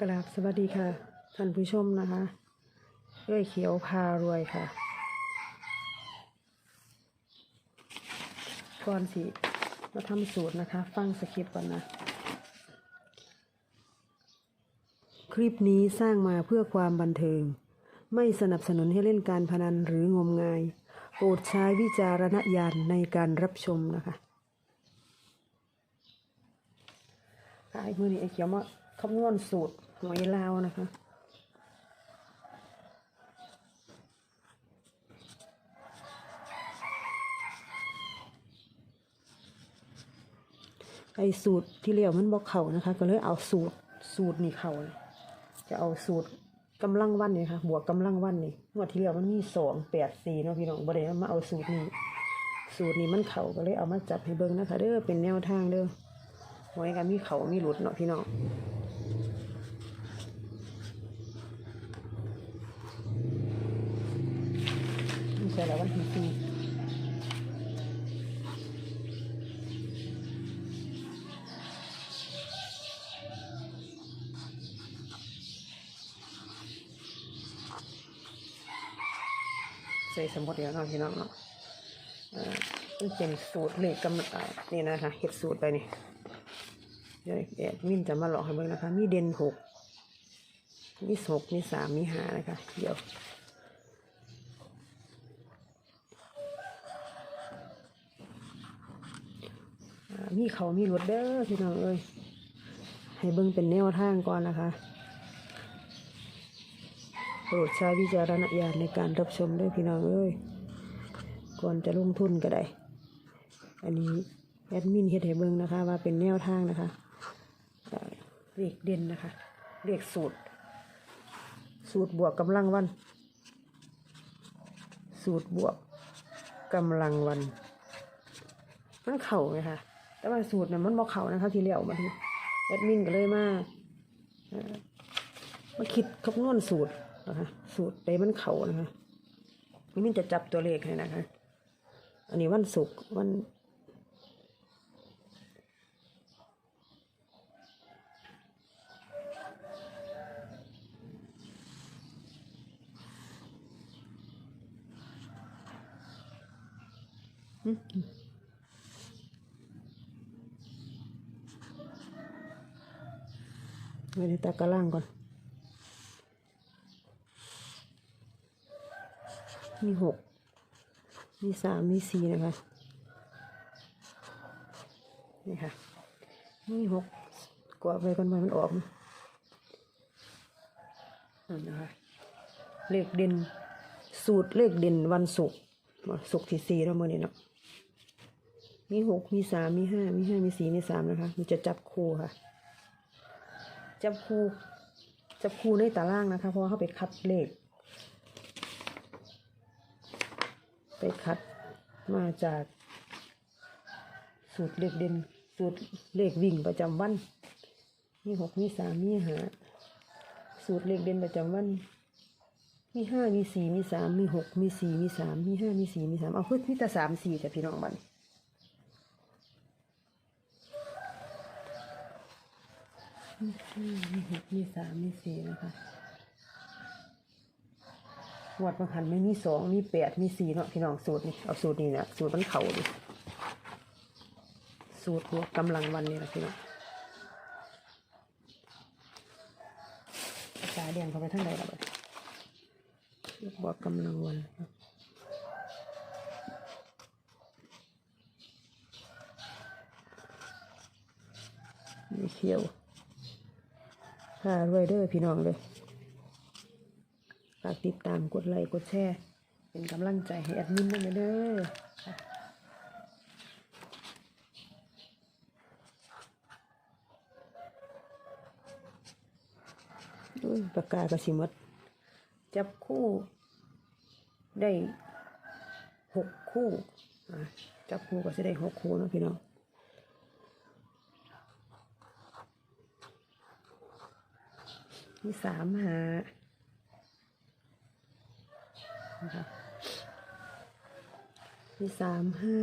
กราบสวัสดีค่ะ ท่านผู้ชมนะคะเอ้ยเขียวพารวยค่ะก่อนสิมาทำสูตรนะคะ ฟังสคริปต์ก่อนนะ คลิปนี้สร้างมาเพื่อความบันเทิง ไม่สนับสนุนให้เล่นการพนันหรืองมงาย โปรดใช้วิจารณญาณในการรับชมนะคะไอ้มือนี้ไอ้เขียวมาคำนวณสูตร หวยลาวนะคะ ไอ้สูตรที่เรียวมันบอกเข่านะคะ ก็เลยเอาสูตรสูตรนี่เข่าจะเอาสูตรกำลังวันนี่ค่ะ บวกกำลังวันนี่งวดที่เรียวมันมีสองแปดสี่เนาะพี่น้องบ่ได้เอามาเอาสูตรนี้สูตรนี้มันเข่าก็เลยเอามาจับให้เบิ่งนะคะเด้อเป็นแนวทางเด้อหวยกันมีเข่ามีหลุดเนาะพี่น้อง ใช่แล้ววันที่สี่ใส่สมมติเดียวเนาะพี่น้องเนาะเออมันเป็นสูตรเลขกำลังนี่นะคะเห็ดสูตรไปนี่เดี๋ยวแอดมินจะมาหลอกให้เบิ่งนะคะ มีเด่นหกมีหกมีสามมีห้านะคะ เดี๋ยว มีเขามีรถเด้อพี่น้องเอ้ยให้เบิ่งเป็นแนวทางก่อนนะคะโปรดใช้วิจารณญาณในการรับชมด้วยพี่น้องเอ้ยก่อนจะลงทุนก็ได้ อันนี้แอดมินเฮ็ดให้เบิ่งนะคะ ว่าเป็นแนวทางนะคะเอ่อเลขเด่นนะคะเลขสูตร สูตรบวกกำลังวัน สูตรบวกกำลังวันมันเข่าไหมคะ แต่ว่าสูตรน่ะมันบอกเขานะคะที่เลี้ยวมาทีแอดมินก็เลยมามาคิดคำนวณสูตรนะคะสูตรใดมันเขานะคะแอดมินจะจับตัวเลขให้นะคะ อันนี้วันศุกร์วันอืม ไว้ในตากระล่างก่อน มีหก มีสาม มีสี่นะคะ นี่ค่ะ มีหกกว่าไปกันไปมันออกนะนั่นนะคะ เลขเด่น สูตรเลขเด่นวันศุกร์ศุกร์ที่สี่แล้วมื่อนี้เนาะมีหกมีสามมีห้ามีห้ามีสี่มีสามนะคะ มันจะจับคู่ค่ะ จับคู่จับคู่ในตารางนะคะ เพราะว่าเขาไปคัดเลข ไปคัดมาจาก สูตรเลขเด่นสูตรเลขวิ่งประจำวันมีหกมีสามมีห้าสูตรเลขเด่นประจำวันมีห้ามีสี่มีสามมีหกมีสี่มีสามมีห้ามีสี่มีสามเอาพึ่มีแต่สามสี่แต่พี่น้องบัน มีหกมีสามมีสี่นะคะงวดบางหันไม่มีสองมีแปดมีสี่เนาะพี่น้องสูตรนี่เอาสูตรนี้นะสูตรมันเข่าดิสูตรบวกกำลังวันนี่แหละพี่น้องตาเดียงเข้าไปทั้งใดแล้วบัดบวกกำลังวันมีเขียว ค่ะรวยเด้อพี่น้องเลยฝากติดตามกดไลค์กดแชร์เป็นกำลังใจให้แอดมินด้วยเด้อค่ะอุ้ยปากกากระสิมด จับคู่ได้หกคู่ จับคู่ก็จะได้หกคู่นะพี่น้อง มีสามหานะคะมีสามห้า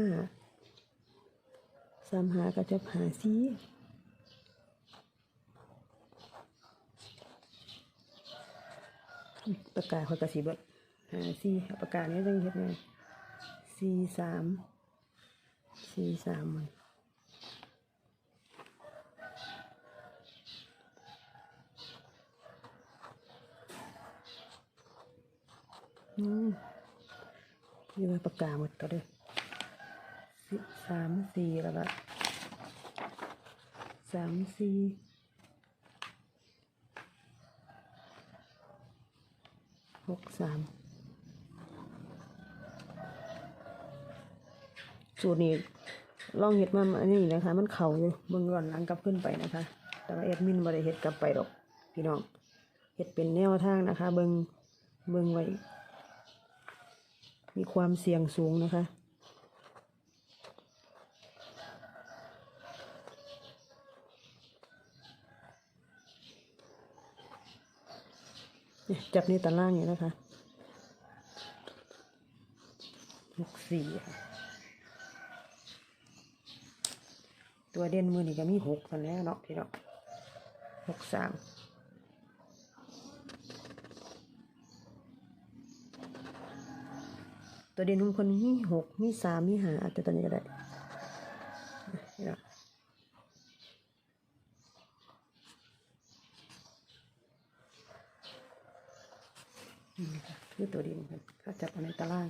สามหาก็จะหาซีปากกาศคอยกระสีบดหาสี่ปากกาศนี้จังเฮ็ดไงสี่สามสี่สามมัน นี่ว่าปากกาหมดตัวเด้อสิสามสี่แล้วก็สามสี่หกสามสูตรนี้ลองเห็ดมาอันนี้นะคะ มันเข่าอยู่เบิ่งก่อนหลังกลับขึ้นไปนะคะ แต่ว่าแอดมินบ่ได้เห็ดกลับไปหรอก พี่น้องเห็ดเป็นแนวทางนะคะ เบิ่งเบิ่งไว้ มีความเสี่ยงสูงนะคะเนี่ยจับในตารางนี่นะคะหกสี่ค่ะ ตัวเด่นมือนี่ก็มีหกกันแล้วเนาะพี่เนาะหกสาม ตัวเด่นของคนมีหกมีสามมีหาอาจจะตัวนี้ก็ได้พี่เนาะนี่ะคือตัวเด่นกันถ้าจับมาในตาราง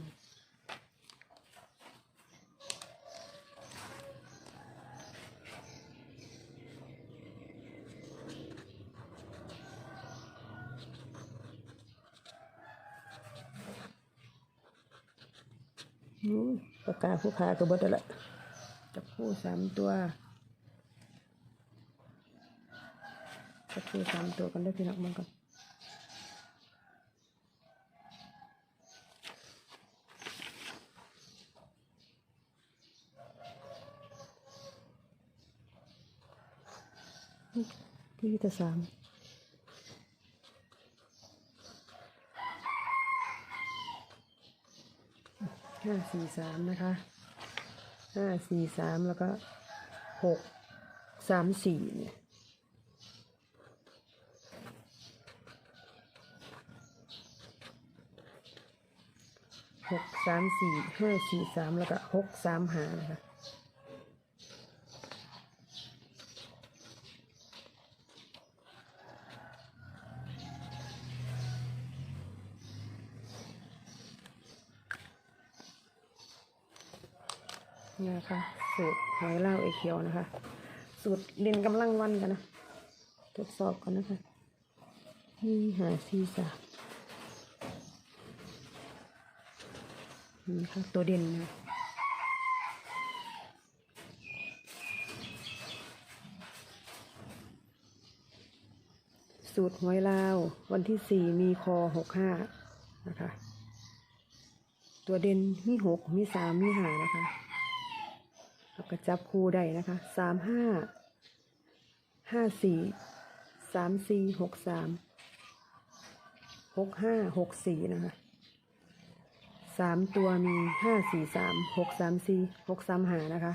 อื มปากาผู้ขาก็บดแล้วละจับคู่สามตัวจับคู่สามตัวกันได้พี่น้องมันก่อนนี่ที่จะสาม ห้าสี่สามนะคะห้าสี่สามแล้วก็หกสามสี่เนี่ยหกสามสี่ห้าสี่สามแล้วก็หกสามหานะคะ นี่นะคะสูตรหอยเล่าวไอเขียวนะคะ สูตรเรียนกำลังวันกันนะทดสอบกันนะคะนี่หาสี่สามนี่ค่ะตัวเด่นนะสูตรหวยลาว วันที่สี่มีคอหกห้านะคะ ตัวเด่นมีหกมีสามมีหานะคะ แล้วก็จับคู่ได้นะคะสามห้าห้าสี่สามสี่หกสามหกห้าหกสี่นะคะสามตัวมีห้าสี่สามหกสามสี่หกสามหานะคะ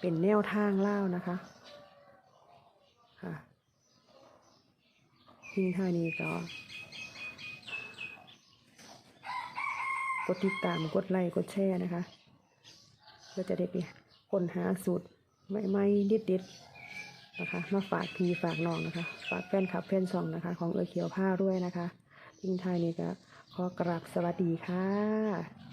เป็นแนวทางเล่านะคะค่ะทิ้งท่านี้ก็กดติดตาม กดไลค์ กดแชร์นะคะ ก็จะได้ไปค้นหาสูตรใหม่ๆนิดๆนะคะ มาฝากพี่ฝากน้องนะคะ ฝากแฟนคลับแฟนซองนะคะ ของเออเขียวผ้าด้วยนะคะทิ้งท้ายนี้ก็ขอกราบสวัสดีค่ะ